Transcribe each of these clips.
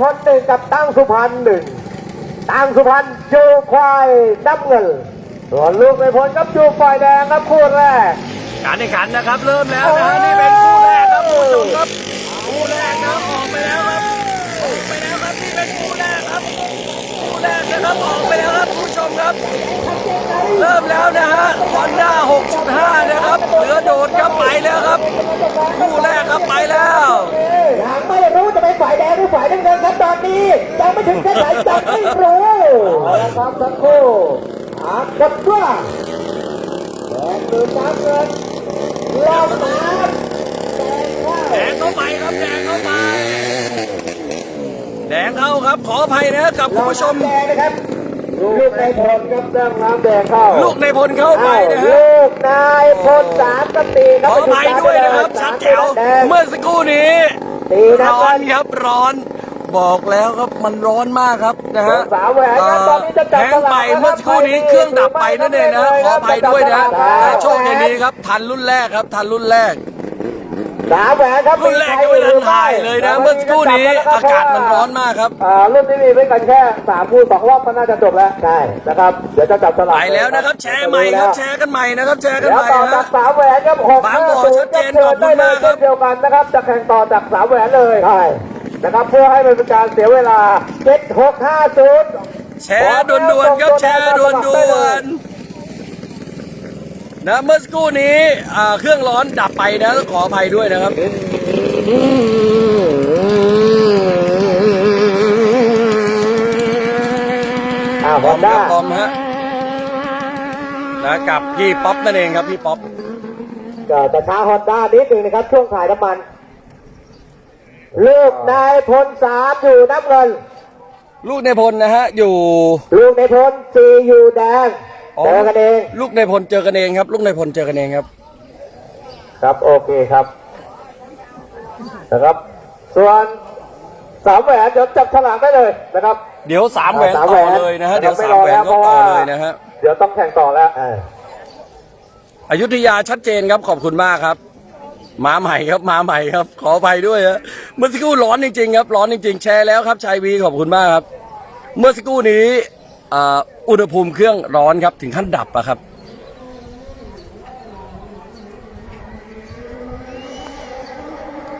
พลหนึ่งกับตั้งสุพรรณหนึ่งตั้งสุพรรณจูควายน้ำเงินส่วนลูกในพลกับจูควายแดงครับคู่แรก การแข่งขันนะครับ เริ่มแล้วนะฮะนี่เป็นคู่แรกครับคุณผู้ชมครับคู่แรกนะครับออกไปแล้วครับออกไปแล้วครับนี่เป็นคู่แรกครับคู่แรกนะครับออกไปแล้วครับคุณผู้ชมครับ เริ่มแล้วนะฮะฮอนด้า6.5 นะครับ เหลือโดดครับไปแล้วครับ คู่แรกครับไปแล้วยังไม่รู้จะเป็นฝ่ายแดงหรือฝ่ายน้ำเงินครับตอนนี้ยังไม่ถึงเส้นไหนยังไม่รู้เอาละครับทั้งคู่อากับว่าแดงคือน้ำเงินรอบน้ำแดงเข้าแดงเข้าไปครับแดงเข้าไป แดงเข้าครับขออภัยนะกับคุณผู้ชมแดงนะครับ ลูกในพลครับเรื่องน้ำแดงเข้าลูกในพลเข้าไปนะฮะลูกนายพลสามกับตีคขรับออภัยด้วยนะครับชัดแจ๋วเมื่อสักครู่นี้ตีนะร้คอรันครับร้อน บอกแล้วครับมันร้อนมากครับนะฮะสาวแหวนครับตอนนี้จะจับแทงไปเมื่อสักครู่นี้เครื่องดับไปนั่นเองนะขออภัยด้วยนะแต่โชคดีนี้ครับทันรุ่นแรกครับทันรุ่นแรก สามแหวนครับรุ่นแรกก็ไม่ทันถ่ายเลยนะเมื่อสักครู่นี้อากาศมันร้อนมากครับอ่ารุ่นนี้มีไม่กันแค่สามคู่สองรอบก็น่าจะจบแล้วใช่นะครับเดี๋ยวจะจับสลากไปแล้วนะครับ แชร์ใหม่ครับแชร์กันใหม่นะครับแชร์กันเดี๋ยวใหม่ต่อจาฮะกสามแหวนครับหกบางห้าบ่อศูชันดย์เจก็นเชิญได้เลยขอบคุณมากครับเช่นเดียวกันนะครับจะแข่งต่อจากสามแหวนเลยใช่นะครับเพื่อให้เป็นการเสียเวลาเจ็ดหกห้าศูนย์แชร์ด่วนๆครับแชร์ด่วนๆ นะเมื่อสักครู่นี้อ่าเครื่องร้อนดับไปนะต้องขออภัยด้วยนะครับอ่าบฮออมนคด้ารับบอมฮะนะกับพี่ป๊อปนั่นเองครับพี่ป๊อปก็จะช้าฮอนด้านิดหนึ่งนะครับ ช่วงถ่ายน้ำมัน ลูกนายพลสามอยู่น้ำเงิน ลูกในพลนะฮะอยู่ ลูกในพลสี่อยู่แดง เจอกันเองลูกในพลเจอกันเองครับ ลูกในพลเจอกันเองครับ ครับโอเคครับนะครับ ส่วนสามแหวนเดี๋ยวจับฉลากได้เลยนะครับ เดี๋ยวสามแหวนสามต่แหวอนเลยนะฮะเดี๋ยวไม่สามรอแหวแล้นวก็เพราะต่อว่าเลยนะฮะเดี๋ยวต้องแข่งต่อแล้วอยุธยาชัดเจนครับขอบคุณมากครับ มาใหม่ครับมาใหม่ครับ ขออภัยด้วยฮะเมื่อสักครู่ร้อนจริงๆครับ ร้อนจริงๆ แชร์แล้วครับชายวีขอบคุณมากครับ เมื่อสักครู่นี้ อุณหภูมิเครื่องร้อนครับ ถึงขั้นดับอะครับ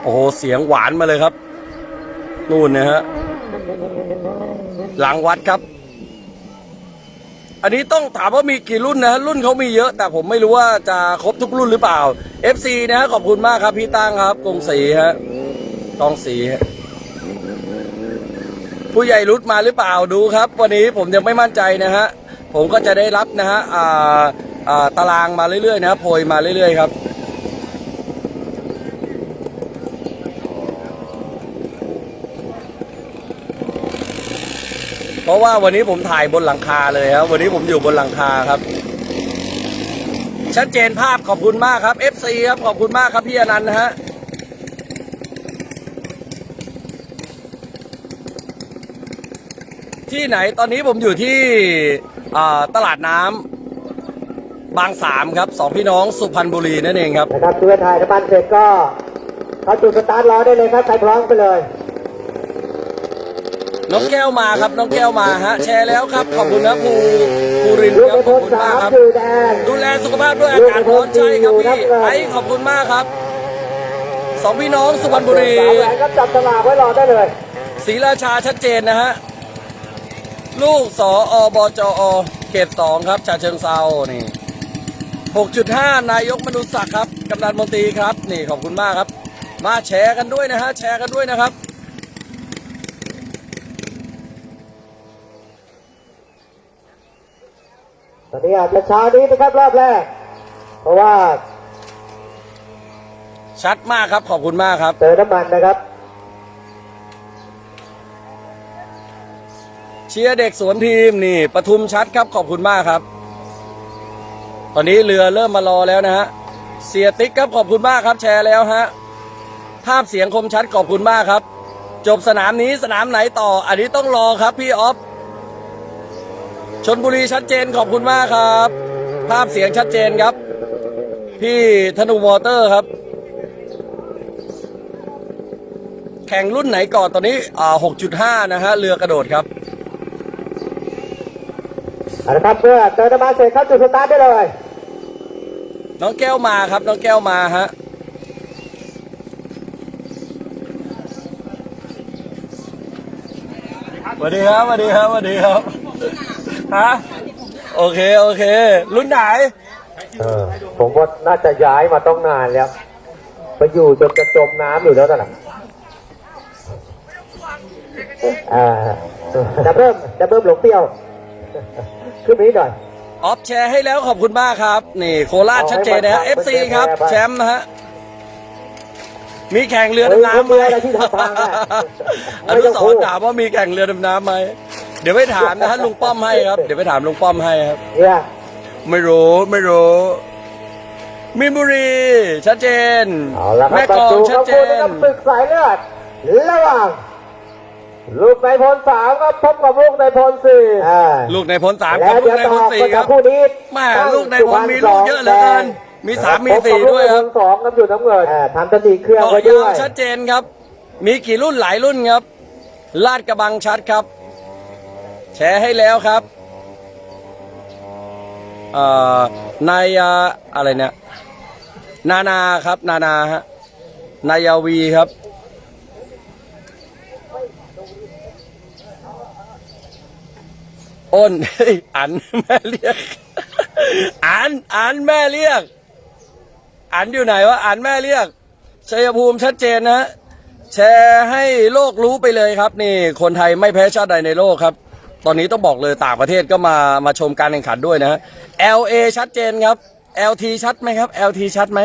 โอ้โห เสียงหวานมาเลยครับ นู่นนะฮะ หลังวัดครับ อันนี้ต้องถามว่ามีกี่รุ่นนะ รุ่นเขามีเยอะ แต่ผมไม่รู้ว่าจะครบทุกรุ่นหรือเปล่า FC นะฮะขอบคุณมากครับพี่ตั้งครับ กงศรีฮะกองศรีฮะ ผู้ใหญ่รุดมาหรือเปล่าดูครับ วันนี้ผมยังไม่มั่นใจนะฮะผมก็จะได้รับนะฮะอ่าอ่าตารางมาเรื่อยๆนะโพยมาเรื่อยๆครับเพราะว่าวันนี้ผมถ่ายบนหลังคาเลยครับวันนี้ผมอยู่บนหลังคาครับ ชัดเจนภาพขอบคุณมากครับ FC ครับขอบคุณมากครับพี่อนันต์นะฮะ ที่ไหนตอนนี้ผมอยู่ที่อ่าตลาดน้ำบางสามครับสองพี่น้องสุพรรณบุรีนั่นเองครับนะครับเพื่อถ่ายน้ำมันเสร็จก็เข้าจุดสตาร์ทรอได้เลยครับใครพร้อมไปเลย น้องแก้วมาครับน้องแก้วมาฮะแชร์แล้วครับขอบคุณนะภูภูรินทร์ลูกครัในบพขอบลคุณสามากครับอยู่แดงดูแลสุขภาพด้วยอากาศร้อนใช่ครับพี่ไอ้ขอบคุณมากครับสองพี่น้องสุพรรณบุรีสามแหวนก็จับฉลากไว้รอได้เลยศรีราชาชัดเจนนะฮะ ลูกสออบจอเขตสองครับชาเชิงเซานี่หกจุดห้านายกมนุษย์ศักดิ์ครับกำนันมนตรีครับ นี่ขอบคุณมากครับ มาแชร์กันด้วยนะฮะแชร์กันด้วยนะครับ ตอนนี้อาจจะช้านี้นะครับรอบแรก เพราะว่า ชัดมากครับขอบคุณมากครับเจอน้ำมันนะครับ เชียร์เด็กสวนทีมนี่ปทุมชัดครับขอบคุณมากครับ ตอนนี้เรือเริ่มมารอแล้วนะฮะเสียติ๊กครับขอบคุณมากครับ แชร์แล้วฮะภาพเสียงคมชัดขอบคุณมากครับ จบสนามนี้สนามไหนต่อ อันนี้ต้องรอครับพี่ออฟชนบุรีชัดเจนขอบคุณมากครับ ภาพเสียงชัดเจนครับ พี่ธนูมอเตอร์ครับ แข่งรุ่นไหนก่อนตอนนี้อ่า6.5 นะฮะเรือกระโดดครับ เอาละครับเมื่อเติมน้ำมันเสร็จเข้าจุดสตาร์ทได้เลย น้องแก้วมาครับ น้องแก้วมาฮะสวัสดีครับสวัสดีครับสวัสดีครับฮะโอเคโอเค รุ่นไหนเออผมว่าน่าจะย้ายมาต้องนานแล้ว ไปอยู่จนจะจมน้ำอยู่แล้วนั่นแหละอ่าจะเพิ่มจะเพิ่มหลงเปรี้ยว ขึ้นไปนิดหน่อยออฟแชร์ให้แล้วขอบคุณมากครับ นี่โคราชชัดเจนนะฮะเอาให้มัน FC ครับไปแชมป์นะฮะ มีแข่งเรือดำน้ำไหมเฮ้ยเขามีอะไรที่ทำทางอะอนุสรณ์ถามว่ามีแข่งเรือดำน้ำไหมเดี๋ยวไปถามนะฮะลุงป้อมให้ครับ เดี๋ยวไปถามลุงป้อมให้ครับเนี่ยไม่รู้ไม่รู้มินบุรีชัดเจนเอาละครับแม่กลองประตูชัดเข้าเจคู่นนะครับศึกสายเลือดระหว่าง ลูกในพลสามครับพบกับลูกในพลสี่อ่าลูกในพลสามแล้กับวลูกเดี๋ยวในต่พอลสี่ก็คจะรับคู่นี้แม่ลูกในพลมีลูกเยอะเหลือเกินมีสามมีสี่ด้วยครับสองครับอยู่น้ำเงินทำสติเครื่องต่อไว้ยาด้ววยชัดเจนครับ มีกี่รุ่นหลายรุ่นครับ ลาดกระบังชัดครับ แชร์ให้แล้วครับเอ่อนายาอะไรเนี่ย นานาครับ นานาฮะนายาวีครับ อ้นอันแม่เรียก อันอันแม่เรียก อันอยู่ไหนวะอันแม่เรียกชัยภูมิชัดเจนนะแชร์ให้โลกรู้ไปเลยครับ นี่ คนไทยไม่แพ้ชาติใดในโลกครับ ตอนนี้ต้องบอกเลยต่างประเทศก็มามาชมการแข่งขันด้วยนะ LA ชัดเจนครับ LT ชัดไหมครับ LT ชัดไหม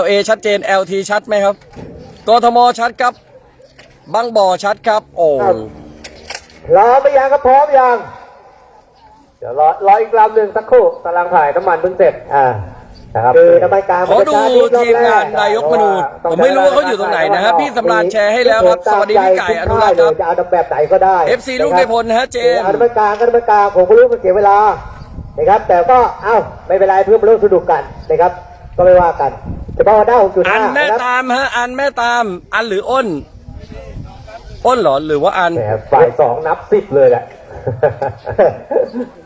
LA ชัดเจน LT ชัดไหมครับกทมชัดครับบางบ่อชัดครับ โอ้พร้อมไปยังครับพร้อมยัง เดี๋ยวรอรออีกลำหนึ่งสักครู่กำลังถ่ายน้ำมันเพิ่งเสร็จอ่านะครับคือน้ำมันกลางขอดูทีมงานนายกมนูผมไม่รู้ว่าเขาอยู่ตรงไหนนะฮะพี่สำราญแชร์ให้แล้วครับ สวัสดีพี่ไก่อนุรักษ์ครับจะเอาแบบไหนก็ได้ FC ลูกในพลนะฮะเจนเอาน้ำมันกลางก็น้ำมันกลางผมก็รู้มันเสียเวลานะครับ แต่ก็เอ้าไม่เป็นไรเพื่อมาร่วมสนุกกันนะครับ ก็ไม่ว่ากันจะบอกว่าได้หกจุดอัห้านแม่นะครับตามฮะ อันแม่ตาม อันหรืออ้น อ้นเหรอหรือว่าอันแหมฝ่ายสองนับสิบเลยแหละเ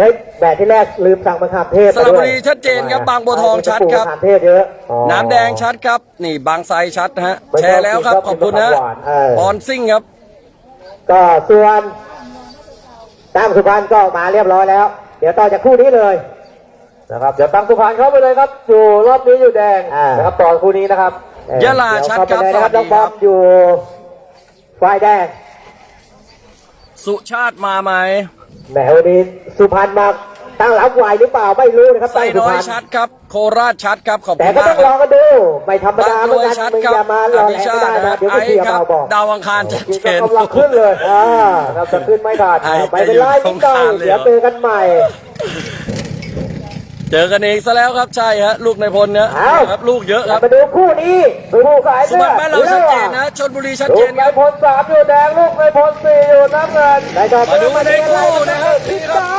ฮ้ยแบบที่แรกลืมสั่งมะขามเทศสระบุรีชัดเจนครับบางบัวทองชัดครับมะขามเทศเยอะอ๋อน้ำแดงชัดครับ นี่บางไซชัดนะฮะไม่แชร์แล้วครับชอบขอบคุณนะกินมะขามหวานเออออนซิ่งครับ ก็ส่วนตั้งสุพรรณก็มาเรียบร้อยแล้ว เดี๋ยวต่อจากคู่นี้เลยนะครับเดี๋ยวตั้งสุพรรณเข้าไปเลยครับ อยู่รอบนี้อยู่แดงนะครับต่อคู่นี้นะครับยะลาชัดครับเยวเข้าไปเลยนะสวัสดีน้องบอครัมบอยู่ฝ่ายแดงสุชาติมาไหม แหมวันนี้สุพรรณมาตั้งรับไหวหรือเปล่าไม่รู้นะครับไซตั้งสุน้อพรยรณชัดครับ โคราชชัดครับขอบแต่คุณก็มาต้กองครรัอบกันดูไม่ธรรมบาดางเหรมือนวยกันชัดมึงครัอบย่ามารออแหลภิกชาไม่ติได้นะนะเดี๋ยวไอก็เสียครับเบาบอกดาวอังคารชัดเจน กำลังขึ้นเลยอ่าครับจะขึ้นไม่ทันไอ้ไปเป็นไรจะอยู่นิดหน่อยตรงกลางเลยเดี๋ยวเจอกันใหม่ เจอกันเองซะแล้วครับใช่ฮะลูกในพลเนี่ยเอ้าครับลูกเยอะครับ มาดูคู่นี้คู่สายสุเลืพรอรณดบ้านเราชัดเจนนะชนบุรีชัดลูเจกนในครับ พลสามอยู่แดงลูกในพลสี่อยู่น้ำเงินได้ก็มาดูมาในคู่นะครับทิศนี่ครับใต้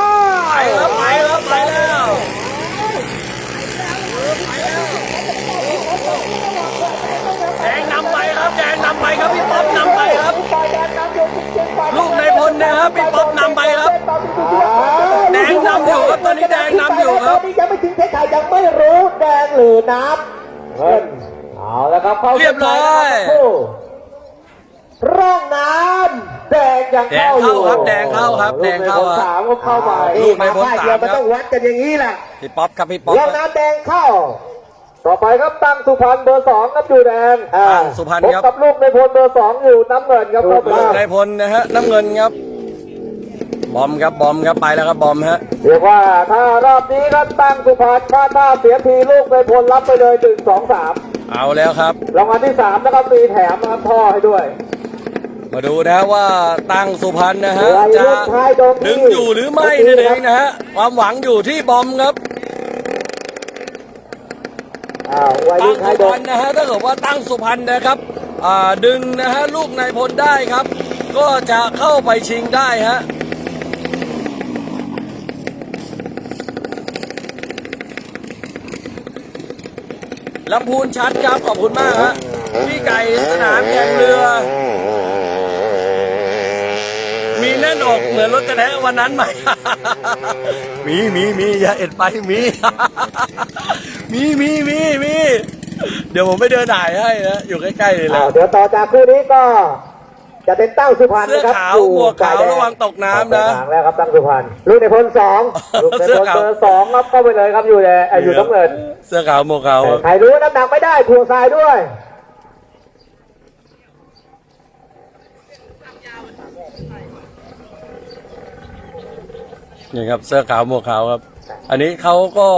ไปครับไปครับไปแล้ว ไม่ถึงเส้นชัยยังไม่รู้แดงหรือน้ำเงินเอาแล้วครับเข้าเรียบร้อย ส้นชัแล้วครับคู่ร่องน้ำแดงยังเข้าอยู่แดงเข้าครับแดงเข้าครับแดงเข้าลูกในพลสามก็เข้ามาลูกในพลมาค่ยสามเดียวมันครับ ต้องวัดกันอย่างนี้แหละ พี่ป๊อปครับพี่ป๊อป ร่องครับน้ำแดงเข้า ต่อไปครับตั้งสุพรรณเบอร์สองครับอยู่แดงอ่าตั้งสุพรรณครับ พกับลูกในพลเบอร์สองอยู่น้ำเงินครับเข้าไปลูกในพลนะฮะน้ำเงินครับ บอมครับบอมครับไปแล้วครับบอมฮะเรียกว่าถ้ารอบนี้ก็ตั้งสุพรรณพลาดท่าเสียทีลูกในพลรับไปเลยหนึ่งสองสามเอาแล้วครับรางวัลที่สามนะครับมีแถมนะครับท่อให้ด้วย มาดูนะฮะว่าตั้งสุพรรณนะฮะวัยจะรุ่นชายโดนดึงอยู่หรือไม่นั่นเองนะฮะความหวังอยู่ที่บอมครับอ่าวัยตั้รุ่งนชาสุยโดพรนรณนะฮะถ้าเกิดว่าตั้งสุพรรณนะครับอ่าดึงนะฮะลูกในพลได้ครับ ก็จะเข้าไปชิงได้ฮะ ลำพูนชัดครับขอบคุณมากฮะพี่ไก่สนามแข่งเรือ มีแน่นอกเหมือนรถกระแทกวันนั้นไหม มีมีมีอย่าเอ็ดไปมี มีมีมีมี เดี๋ยวผมไปเดินถ่ายให้นะ อยู่ใกล้ๆเลยแหอ้าละวเดี๋ยวต่อจากคู่นี้ก็ จะเป็นตั้งสุพรรณเสื้อนะครับขาวอยู่หมวกขาวฝ่ยแดระวังตกน้ำนะทางแล้วครับตั้งสุพรรณลูกในพลสองลูกในเสื้พอลขาว เบอร์สองครับเข้าไปเลยครับอยู่ในเอ่ออยู่น้ำเงินเสื้อขาวหมวกขาวใครรู้ว่าน้ำหนักไม่ได้ทวงทรายด้วย นี่ครับเสื้อขาวหมวกขาวครับ อันนี้เขาก็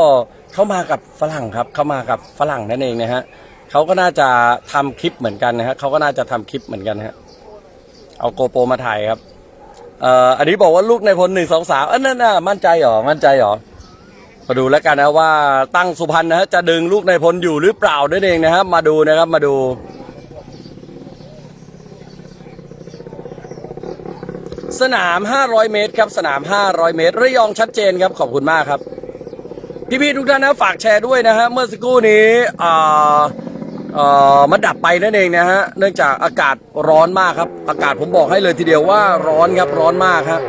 เข้ามากับฝรั่งครับ เข้ามากับฝรั่งนั่นเองนะฮะเขาก็น่าจะทำคลิปเหมือนกันนะฮะเขาก็น่าจะทำคลิปเหมือนกันฮะ เอาโกโปรมาถ่ายครับเอ่ออันนี้บอกว่าลูกในพลหนึ่งสองสามอันนั้นน่ะมั่นใจหรอมั่นใจหรอมาดูแล้วกันนะว่าตั้งสุพรรณนะฮะจะดึงลูกในพลอยู่หรือเปล่านั่นเองนะครับ มาดูนะครับมาดูสนาม 500 เมตรครับ สนาม 500 เมตร ระยองชัดเจนครับ ขอบคุณมากครับ พี่ๆทุกท่านนะ ฝากแชร์ด้วยนะฮะ เมื่อสักครู่นี้อ่า มันดับไปนั่นเองนะฮะเนื่องจากอากาศร้อนมากครับ อากาศผมบอกให้เลยทีเดียวว่าร้อนครับร้อนมากครับ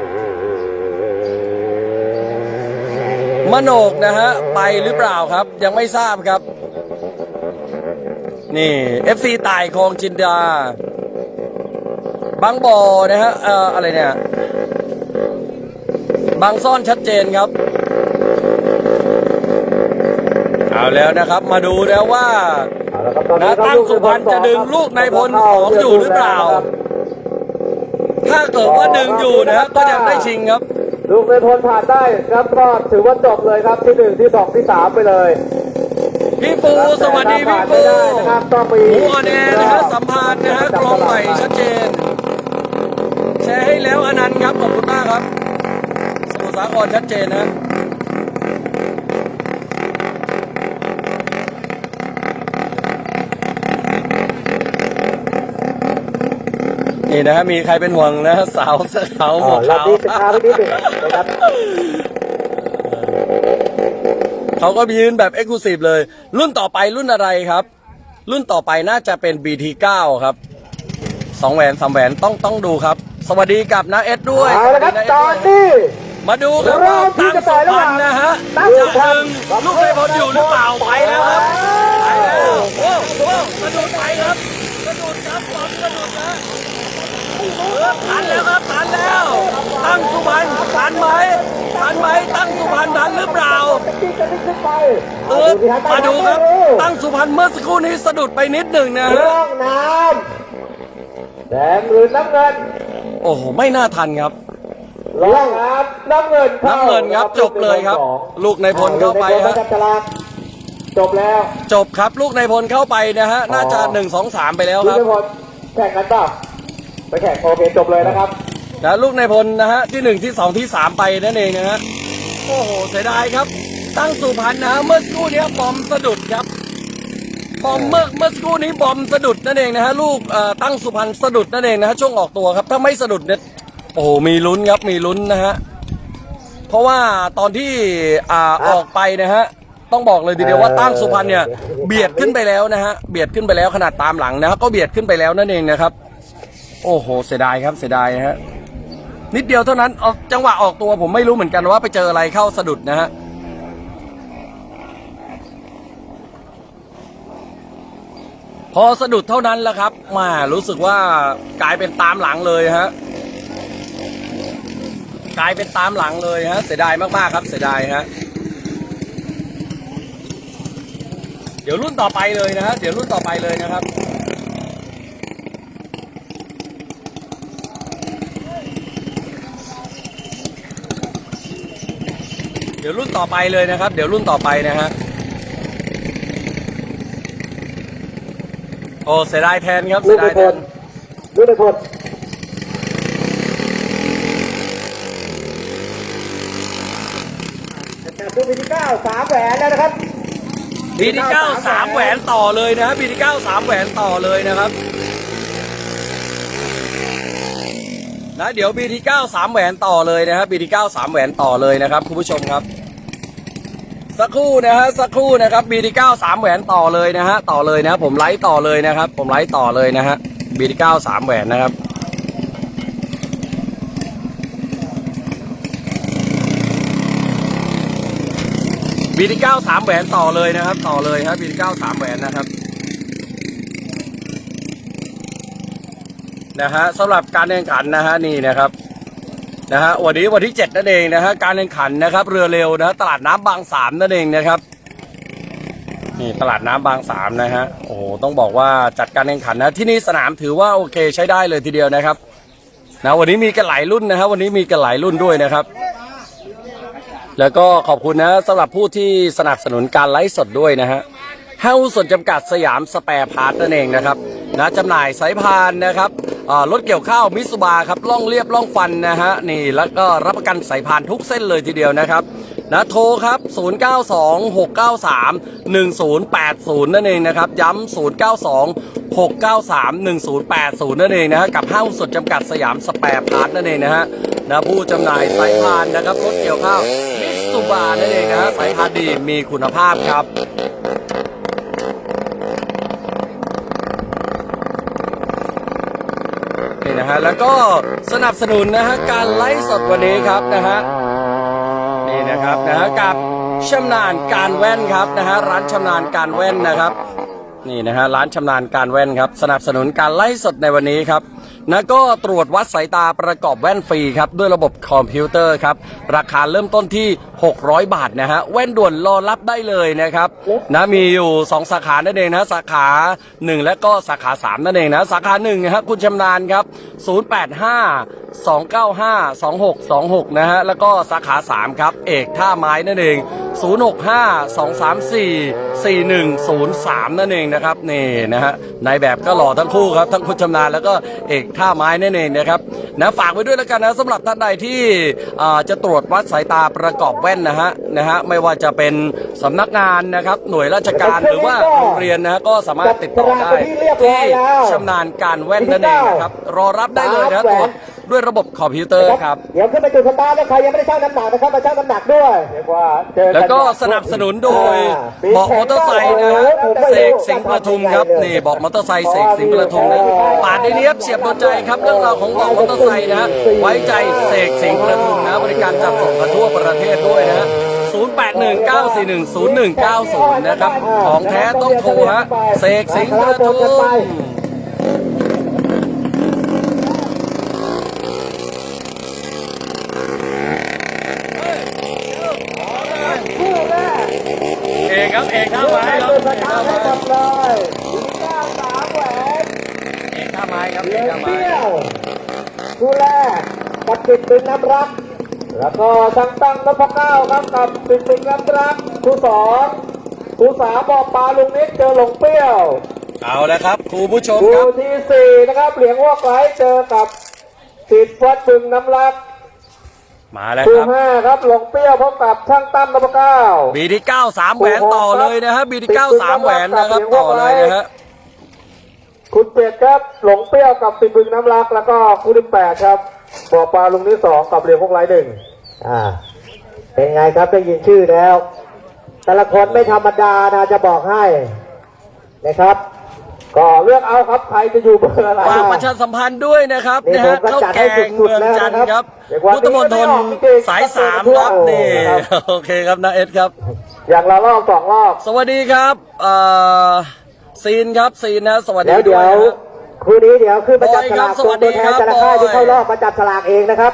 มโนกนะฮะไปหรือเปล่าครับ ยังไม่ทราบครับ นี่ FC ตายคลองจินดาบางบ่อนะฮะเอ่ออะไรเนี่ยบางซ่อนชัดเจนครับ เอาแล้วนะครับ มาดูแล้วว่า เอาละครับตอนนี้นะครับตั้งสุพรรณจะดึงลูกในพลสองอยู่หรือเปล่า ถ้าเกิดว่าดึงอยู่นะฮะก็ยังได้ชิงครับ ลูกในพลผ่านได้ครับก็ถือว่าจบเลยครับที่หนึ่งที่สองที่สามไปเลยพี่ฟูสวัสดีพี่ผ่านฟูไม่ได้นะครับต้องมีหมูออนแอร์นะฮะสัมภาษณ์นะฮะกรองใหม่ชัดเจน แชร์ให้แล้วอนันต์ครับขอบคุณมากครับ สมุทรสาครชัดเจนนะ นี่นะฮะมีใครเป็นห่วงนะฮะสาวเสื้อขาวหมอ๋อวกรอบขาวนี้จะช้าไปนิดหนึ่งนะครับเขาก็ยืนแบบเอ็กซ์คลูซีฟเลย รุ่นต่อไปรุ่นอะไรครับ รุ่นต่อไปน่าจะเป็น BT9 ครับสองแหวนสามแหวนต้องต้องดูครับ สวัสดีกับนาเอสด้วยเอาละครับสวัสดีตน้าอเสนด้วยนี้ มาดูครับว่าตั้งสุพรรณนะฮะตั้งจะสุพรรณดึงลูกในพลอยู่หรือเปล่าไปแล้วครับไปแล้วโอ้โหกระโดดไปครับกระโดดครับบอลกระโดดนะเออ ทันแล้วครับทันแล้ว ตั้งสุพรรณทันไหมทันไหมตั้งสุพรรณทันหรือเปล่าที่จะขึ้นไปเออมาดูครับ ตั้งสุพรรณเมื่อสักครู่นี้สะดุดไปนิดหนึ่งนะฮะเรื่องน้ำแดงหรือน้ำเงิน โอ้โห ไม่น่าทันครับร่องน้ำน้ำเงินข้าน้ำเงินครับจบเลยครับ ลูกในพลเข้าไปลูกในพลฮะจับฉลากจบแล้ว จบครับลูกในพลเข้าไปนะฮะน่าจะหนึ่งสองสามไปแล้วลูคกรับในพลแข่งกันเปล่า ไปแข่งโอเคจบเลยนะครับนะลูกในพลนะฮะที่หนึ่งที่สองที่สามไปนั่นเองนะฮะโอ้โหเสียดายครับ ตั้งสุพรรณนะเมื่อสักครู่นี้บอมสะดุดครับบอมเมื่อเมื่อสักครู่นี้บอมสะดุดนั่นเองนะฮะลูกอ่อตั้งสุพรรณสะดุดนั่นเองนะฮะช่วงออกตัวครับถ้าไม่สะดุดเนี่ยโอ้โหมีลุ้นครับมีลุ้นนะฮะเพราะว่าตอนที่อ่าออกไปนะฮะต้องบอกเลยทีเดียวว่าตั้งสุพรรณเนี่ยเบียดขึ้นไปแล้วนะฮะเบียดขึ้นไปแล้วขนาดตามหลังนะฮะก็เบียดขึ้นไปแล้วนั่นเองนะครับ โอ้โห เสียดายครับเสียดายนะฮะนิดเดียวเท่านั้นเอาจังหวะออกตัวผมไม่รู้เหมือนกันว่าไปเจออะไรเข้าสะดุดนะฮะพอสะดุดเท่านั้นแหละครับมารู้สึกว่ากลายเป็นตามหลังเลยฮะกลายเป็นตามหลังเลยฮะเสียดายมากๆครับเสียดายฮะเดี๋ยวรุ่นต่อไปเลยนะฮะเดี๋ยวรุ่นต่อไปเลยนะครับ ดี๋ยวรุ่นต่อไปเลยนะครับ เดี๋ยวรุ่นต่อไปนะฮะโอ้เสียดายแทนครับลูเสีกยในดายพแทลนลูกในพลแต่คู่ที่เก้าสามแหวนแล้วนะครับบีที่เก้าสามแหวนต่อเลยนะฮะบีที่เก้าสามแหวนต่อเลยนะครับนะเดี๋ยวบีที่เก้าสามแหวนต่อเลยนะครับบีที่เก้าสามแหวนต่อเลยนะครับคุณผู้ชมครับ สักครู่นะฮะสักครู่นะครับ BT9 สามแหวนต่อเลยนะฮะต่อเลยนะผมไลฟ์ต่อเลยนะครับ ผมไลฟ์ต่อเลยนะฮะ BT9 สามแหวนนะครับ BT9 สามแหวนต่อเลยนะครับ ต่อเลยครับ BT9 สามแหวนนะครับนะฮะสำหรับการแข่งขันนะฮะนี่นะครับ นะฮะวันนี้วันที่ 7 นั่นเองนะฮะการแข่งขันนะครับเรือเร็วนะตลาดน้ำบางสามนั่นเองนะครับนี่ตลาดน้ำบางสามนะฮะโอ้โหต้องบอกว่าจัดการแข่งขันนะที่นี่สนามถือว่าโอเคใช้ได้เลยทีเดียวนะครับนะวันนี้มีกันหลายรุ่นนะฮะวันนี้มีกันหลายรุ่นด้วยนะครับ แล้วก็ขอบคุณนะสำหรับผู้ที่สนับสนุนการไลฟ์สดด้วยนะฮะห้าส่วนจำกัดสยามสแปร์พาร์ทนั่นเองนะครับ นะจำหน่ายสายพานนะครับรถเกี่ยวข้าวมิตซูบาครับล่องเรียบล่องฟันนะฮะนี่แล้วก็รับประกันสายพานทุกเส้นเลยทีเดียวนะครับนะโทรครับ 0926931080 นั่นเองนะครับ ย้ำ092 693 1080 นั่นเองนะฮะกับห้างส่วนจำกัดสยามสแปร์พาร์ทนั่นเองนะฮะนะผู้จำหน่ายสายพานนะครับรถเกี่ยวข้าวมิตซูบานั่นเองนะฮะสายพานดีมีคุณภาพครับ นะฮะแล้วก็สนับสนุนนะฮะการไลฟ์สดวันนี้ครับนะฮะนี่นะครับนะฮะกับชำนาญการแว่นครับนะฮะร้านชำนาญการแว่นนะครับ นี่นะฮะร้านชำนาญการแว่นครับ สนับสนุนการไลฟ์สดในวันนี้ครับ นะก็ตรวจวัดสายตาประกอบแว่นฟรีครับ ด้วยระบบคอมพิวเตอร์ครับ ราคาเริ่มต้นที่ 600 บาทนะฮะ แว่นด่วนรอรับได้เลยนะครับนะมีอยู่ 2 สาขานั่นเองนะ สาขา 1 และก็สาขา 3 นั่นเองนะ สาขา1นะครับคุณชำนาญครับ 085 295 2626 นะฮะ แล้วก็สาขา 3 ครับ เอกท่าไม้นั่นเอง 065 234 4103 นั่นเองนะครับ นี่นะฮะนายแบบก็หล่อทั้งคู่ครับ ทั้งคุณชำนาญแล้วก็เอกท่าไม้นั่นเองนะครับนะฝากไว้ด้วยแล้วกันนะสำหรับท่านใดที่จะตรวจวัดสายตาประกอบแว่นนะฮะนะฮะไม่ว่าจะเป็นสำนักงานนะครับ หน่วยราชการหรือว่าโรงเรียนนะฮะก็สามารถติดต่อได้ที่ชำนาญการแว่นนั่นเองนะครับรอรับได้เลยนะตรวจ ด้วยระบบคอมพิวเตอร์ครับ เดี๋ยวขึ้นไปจุดสตาร์ทแล้วใครยังไม่ได้ชั่งน้ำหนักนะครับมาชั่งน้ำหนักด้วยเรียกว่าเจอแล้วก็สนับสนุนโดยเบอกมอเตอร์ไซค์นะฮะเสกสิงห์ประทุมครับนี่เบอกมอเตอร์ไซค์เสกสิงห์ประทุมนะปาดในเนี้ยบเฉียบโดนใจครับเรื่องราวของเบอกมอเตอร์ไซค์นะฮะไว้ใจเสกสิงห์ประทุมนะบริการจัดส่งกันทั่วประเทศด้วยนะฮะ0819410190 นะครับ ของแท้ต้องโทรฮะเสกสิงห์ประทุม คู่แรก เอก ครับเอกท่าไม้ครับเอกตาท่าไม้ให้หมดเลยถึงเก้าสามแหวนเอกท่าไม้ครับเหเอลืกองท่าไม้เปี้ยวคู่แรกกับปิดเป็นน้ำรัก แล้วก็ตั้งตั้งนพเก้าครับกับปิดเป็นน้ำรักคู่สองคู่สามบอกปลาลุงนิดเจอหลงเปรี้ยว เอาแล้วครับครูผู้ชมคู่ครับที่สี่นะครับเหลียงวอกไหลเจอกับสิทธิ์วัดบึงน้ำรัก มาแล้วคู่ครับ ห้าครับหลงเปรี้ยวพบกับช่างตั้มนพเก้า บีที่เก้าสามแหวนต่อเลยนะฮะบีที่เก้าสามแหวนนะครับต่อเลยนะฮะคุณเปียกครับหลงเปรี้ยวกับปิดบึงน้ำรัก แล้วก็คู่ที่แปดครับบอกปลาลุงที่สองกับเหลียงวอกไหลหนึ่งอ่า เป็นไงครับได้ยินชื่อแล้ว แต่ละคนไม่ธรรมดานะจะบอกให้นะครับ ก็เลือกเอาครับใครจะอยู่เบอร์อะไร ฝากประชาสัมพันธ์ด้วยนะครับนี่นะฮะผมก็ข้าวจัดแกให้งสุเมืดองๆแล้วจันทนะร์คครัรับบเรียกว่าพุทธมณฑลนี่ไม่ออกจริงๆสายสามทั่วครับนี่ครับ โอเคครับนะเอ็ดครับ อย่างละรอบสองรอบ สวัสดีครับเอ่อซีนครับซีนนะสวัสดีแล้วด้เดี๋วยยวนะฮะคู่นี้เดี๋ยวขึ้นมาจับฉลากบอยครับสวัสดีตัวแทนครับแต่ละค่ายบอยที่เข้ารอบมาจับฉลากเองนะครับ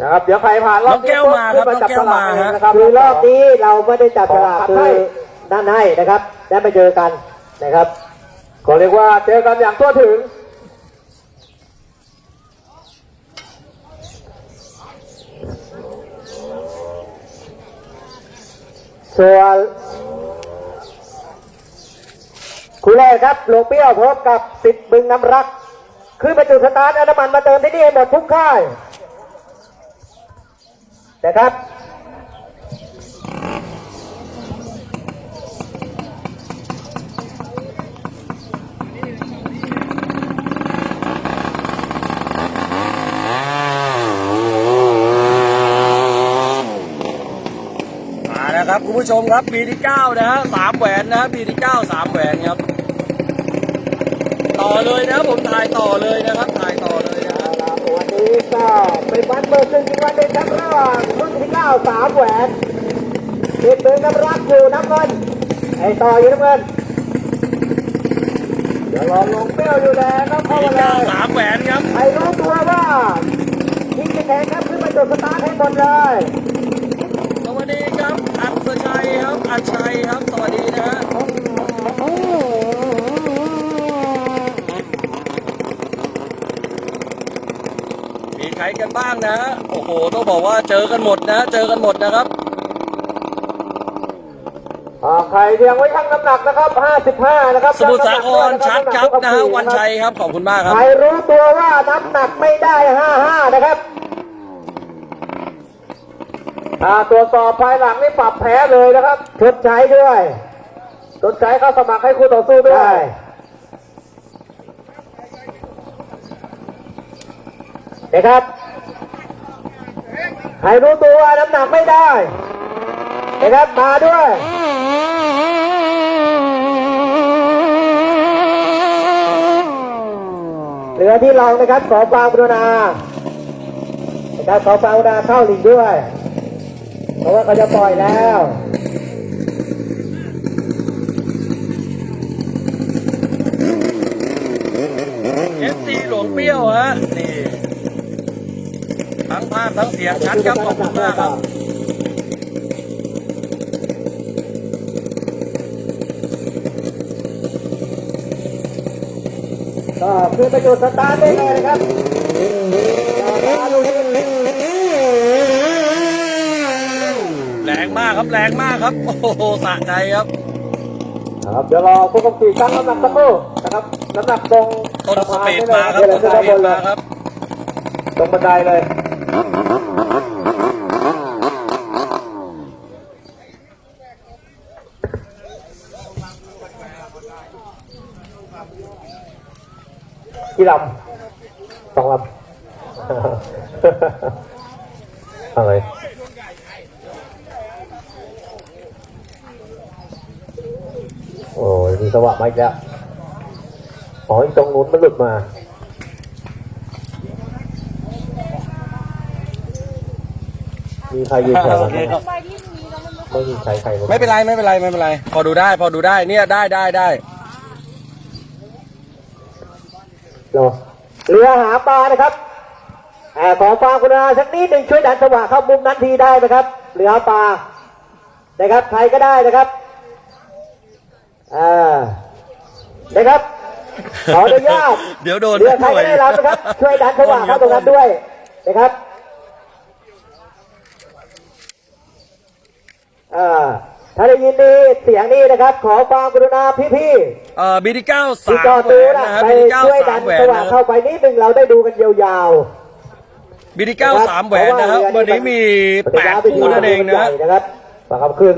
นะครับ เดี๋ยวใครผ่านรอบน้องแก้วมาครับขึ้นจับฉลากเองน้องแก้วมาฮะนะครับคือรอบนี้เราไม่ได้จับฉลากคือด้านให้นะครับ ได้มาเจอกันนะครับ ก็เรียกว่าเจอกันอย่างทั่วถึง ส่วนคู่แรกครับโลวงเปี้ยวพบกับสิทธิ์บึงน้ำรักขึ้นมาจุดสตาร์ทอน้ำมันมาเติมที่นี่ให้หมดทุกค่ายนะครับ ครับคุณผู้ชมครับปีที่เก้านะฮะสามแหวนนะฮะปีที่เก้าสามแหวนครับ ต่อเลยนะครับผมถ่ายต่อเลยนะครับถ่ายต่อเลยนะฮะเอาล่ะวันนี้ก็เป็นวันเปิดศึกอีกวันหนึ่งครับระหว่างรุ่นที่เก้าสามแหวนติดมือกับรักอยู่น้ำเงินไอ้ต่ออยู่น้ำเงินเดี๋ยวรอลงเปรี้ยวอยู่แดงครับเข้าปีมาเลเก้ายสามแหวนครับใครรู้ตัวว่าทิ้งจะแข่งครับขึ้นมาจุดสตาร์ทให้หมดเลยสวัสดีครับ อัศชัยครับอัศชัยครับ สวัสดีนะฮะมีใครกันบ้างนะฮะโอ้โห ต้องบอกว่าเจอกันหมดนะ เจอกันหมดนะครับอ่าใครเรียงไว้ชั่งน้ำหนักนะครับ 55 นะครับ สมุทรสาครชัดครับนะฮะวันชัยครับ ขอบคุณมากครับ ใครรู้ตัวว่าน้ำหนักไม่ได้ 55 นะครับ อ่าตรวจสอบภายหลังนี่ปรับแพ้เลยนะครับชดใช้ด้วยชดใช้เข้าสมัครให้คู่ต่อสู้ด้วย นะครับ ใครรู้ตัวว่าน้ำหนักไม่ได้ นะครับ มาด้วย เหลือที่รองนะครับ ขอฟางกรุณานะครับขอฟางกรุณาเข้าหลีกด้วยเพ ราะว่าเขาจะปล่อยแล้วเอฟซีหลวงเปรี้ยวฮะนี่ทั้งภาพทั้งเสียงชัดครับขอบคุณมากครับก็คือประโยชน์สตาร์ทได้เลยนะครับมาดูที่ แรงมาก ครับแรงมากครับ โอ้โหสะใจครับครับเดี๋ยวรอผู้กำกับตั้งน้ำหนักสักครู่นะครับน้ำหนักตรงต้นสะพปีดได้มาครับเลยต้นสขึ้นปีด้านบนเลดมายครับ ตรงบันไดเลยกี่ลำสองลำอะไร โอ้ยมี สว่างมาอีกแล้วอ๋ออีกตรงนู้นมันหลุดมามีใครยืนแถวนั้นไหมไม่มีใครใครไม่เป็นไรไม่เป็นไรไม่เป็นไร พอดูได้ พอดูได้เนี่ยได้ได้ได้รอเรือหาปลานะครับแอบขอฟังคุณอาสักนิดหนึ่งช่วยดันสว่างเข้ามุมนั้นทีได้นะครับ เรือหาปลานะครับใครก็ได้นะครับ อ่านะครับขออนุญาตเดี๋ยวโดนเรือใครก็ได้รับนะครับ ช่วยดันสว่างเข้าตรงนั้นด้วยนะครับอ่าถ้าได้ยินดีเสียงนี้นะครับ ขอความกรุณาพี่ๆเอ่อบีดีเก้าที่สามจอแหวดูนนะนะครับไปบีดีเก้าช่วยสาดัมนแหวสนว่างนะคเข้ารับไปนิดหนึ่งเราได้ดูกันยาวบีดีเก้าสามแหวนนะครับเพราะว่าวันนี้มีๆแปดคู่นั่นเองนะใหญ่นะครับฝากคำขึ้น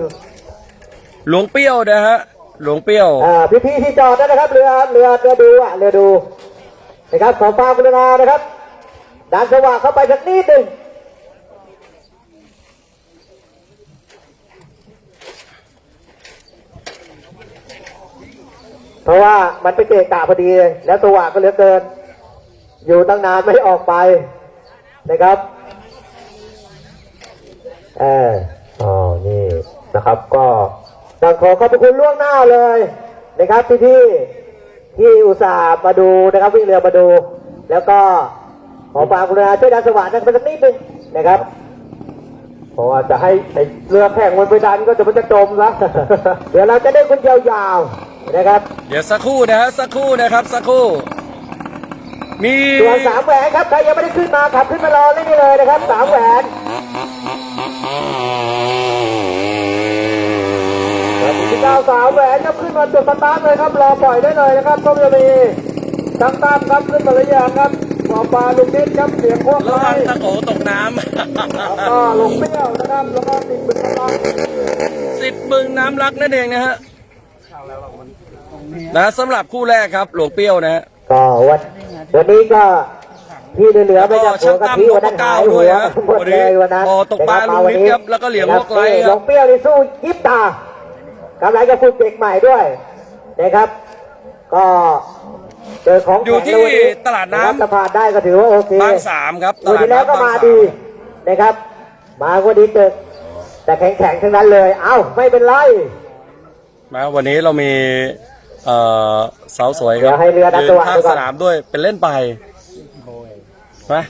หลวงเปรี้ยวนะฮะ หลวงเปรี้ยว อ่าพี่ๆที่จอดนั่นนะครับเรือเรือเรือดูอะเรือดูนะครับขอความกรุณานะครับดันสว่างเข้าไปสักนิดหนึ่งเพราะว่ามันไปเกะกะพอดีเลยแล้วสว่างก็เหลือเกิน อยู่ตั้งนานไม่ออกไปนะครับเอออ๋อนี่นะครับก็ ต้องขอขอบพระคุณล่วงหน้าเลยนะครับพี่พี่ๆที่อุตส่าห์มาดูนะครับวิ่งเรือมาดู แล้วก็ขอฝากกรุณาช่วยดันสว่างนั่นไปสักนิดนึงนะครับเพราะว่าจะให้ไอ้เรือแข่งมันไปดันก็จะมันจะจมซะเดี๋ยวเราจะได้คุณยาวๆนะครับ เดี๋ยวสักครู่นะฮะสักครู่นะครับสักครู่ มีส่วนสามแหวนครับใครยังไม่ได้ขึ้นมาขับขึ้นมารอเล่นนี่เลยนะครับสามแหวนครับที่ เก้าสามแหวนครับขึ้นมาจุดสตาร์ทเลยครับรอปล่อยได้เลยนะครับต้องจะมีตั้งตามครับขึ้นมาหรือยังครับหมอปลาลุงนิดครับเสียงพวกระไม้วังตะโขตกน้แล้วก็ลุงเปรี้ยวนะครับแล้วก็ติดบึกกำลังำสิบบึงน้ำรักนั่นเองนะฮะนะสำหรับคู่แรกครับหลวงเปรี้ยวนะฮะก็วันวันนี้ก็ที่เหลือๆไม่แล้วก็จะหัวกะทิช่างตั้มวันนั้นนพเก้าหายหัด้วยวฮะหมดเลยวันนั้นบ่อตกปลานะครับลุงนิดครับแล้วก็เหลียงลูกไร้ครับหลวงเปรี้ยวนี่สู้ยิบตา กำลังจะฝึกเด็กใหม่ด้วยนะครับ ก็เจอของอยู่ที่แข็งเลยวันนี้ตลาดน้ำะครับถ้าผ่านได้ก็ถือว่าโอเคบางสามครับตวันลาดที่แล้วก็น้ำบางมาสามดีนะครับ มาก็ดีเจอแต่แข็งๆทั้งนั้นเลย เอ้าไม่เป็นไรนะวันนี้เรามีเอ่อสาวสวยคเดี๋รัยวให้เรือดันยืตัวนข้างดูก่สอนนามด้วยเป็นเล่นไปนะ